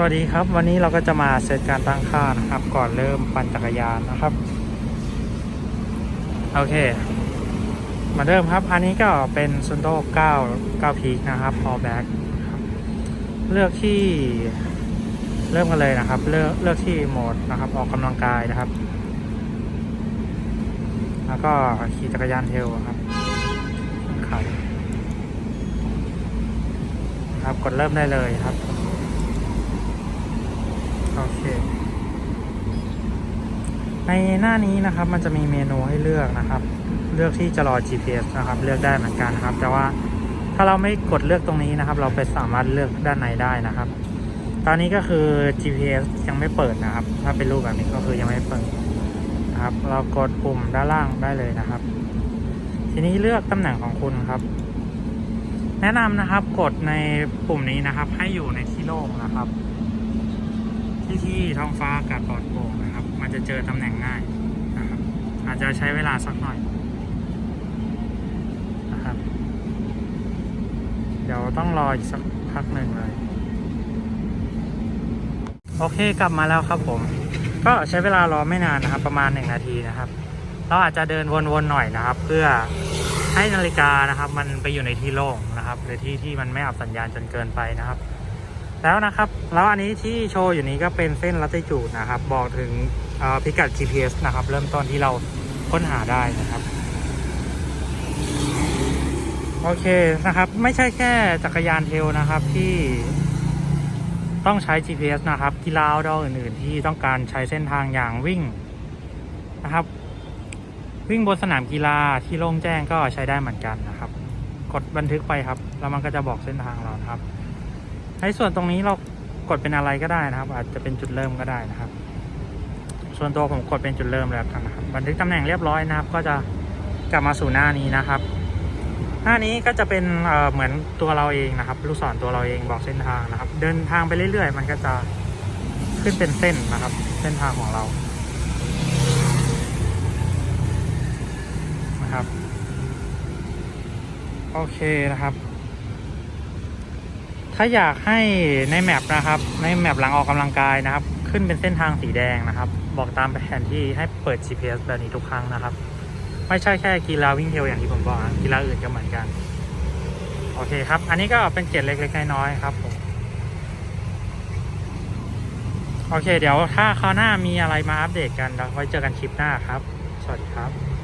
สวัสดีครับ วันนี้เราก็จะมาเซตการตั้งค่านะครับ ก่อนเริ่มปั่นจักรยานนะครับ โอเค มาเริ่มครับ อันนี้ก็เป็นซุนโด9 9พีคนะครับ all back คเลือกที่เริ่มกันเลยนะครับ เลือกเลือกที่โหมดนะครับ ออกกำลังกายนะครับ แล้วก็ขี่จักรยานเทลครับครับ กดเริ่มได้เลยครับ โอเค ในหน้านี้นะครับมันจะมีเมนูให้เลือกนะครับ เลือกที่จะรอ GPS นะครับ เลือกได้เหมือนกันนะครับ แต่ว่าถ้าเราไม่กดเลือกตรงนี้นะครับ เราไปสามารถเลือกด้านในได้นะครับ ตอนนี้ก็คือ GPS ยังไม่เปิดนะครับ ถ้าเป็นรูปแบบนี้ก็คือยังไม่เปิดนะครับ เรากดปุ่มด้านล่างได้เลยนะครับ ทีนี้เลือกตำแหน่งของคุณครับแนะนำนะครับกดในปุ่มนี้นะครับ ให้อยู่ในที่โล่งนะครับ ที่ที่ท้องฟ้าอากาศปลอดโปร่งนะครับ มันจะเจอตำแหน่งง่ายนะครับ อาจจะใช้เวลาสักหน่อยนะครับ เดี๋ยวต้องรออีกสักพักหนึ่งเลย โอเคกลับมาแล้วครับผม ก็ใช้เวลารอไม่นานนะครับ ประมาณหนึ่งนาทีนะครับ เราอาจจะเดินวนๆหน่อยนะครับ เพื่อให้นาฬิกานะครับ มันไปอยู่ในที่โล่งนะครับหรือที่ที่มันไม่อับสัญญาณจนเกินไปนะครับ แล้วนะครับ แล้วอันนี้ที่โชว์อยู่นี้ก็เป็นเส้นลัติจูดนะครับ บอกถึงพิกัด GPS นะครับ เริ่มต้นที่เราค้นหาได้นะครับ โอเคนะครับ ไม่ใช่แค่จักรยานเทลนะครับที่ต้องใช้ GPS นะครับ กีฬาดออื่น ๆ ที่ต้องการใช้เส้นทางอย่างวิ่งนะครับ วิ่งบนสนามกีฬาที่โล่งแจ้งก็ใช้ได้เหมือนกันนะครับ กดบันทึกไปครับ แล้วมันก็จะบอกเส้นทางเรานะครับ ในส่วนตรงนี้เรากดเป็นอะไรก็ได้นะครับ อาจจะเป็นจุดเริ่มก็ได้นะครับ ส่วนตัวผมกดเป็นจุดเริ่มแล้วกันนะครับบันทึกตำแหน่งเรียบร้อยนะครับ ก็จะกลับมาสู่หน้านี้นะครับหน้านี้ก็จะเป็นเเหมือนตัวเราเองนะครับ ลูกศรตัวเราเองบอกเส้นทางนะครับ เดินทางไปเรื่อย ๆ มันก็จะขึ้นเป็นเส้นนะครับ เส้นทางของเรานะครับ โอเคนะครับ ถ้าอยากให้ในแมปนะครับ ในแมปหลังออกกำลังกายนะครับ ขึ้นเป็นเส้นทางสีแดงนะครับ บอกตามแผนที่ให้เปิด GPS แบบนี้ทุกครั้งนะครับ ไม่ใช่แค่กีฬาวิ่งเทลอย่างที่ผมบอกนะกีฬาอื่นก็เหมือนกัน โอเคครับ อันนี้ก็เป็นเกร็ดเล็กๆน้อยๆครับผมโอเค เดี๋ยวถ้าคราวหน้ามีอะไรมาอัปเดตกันเราไว้เจอกันคลิปหน้าครับ สวัสดีครับ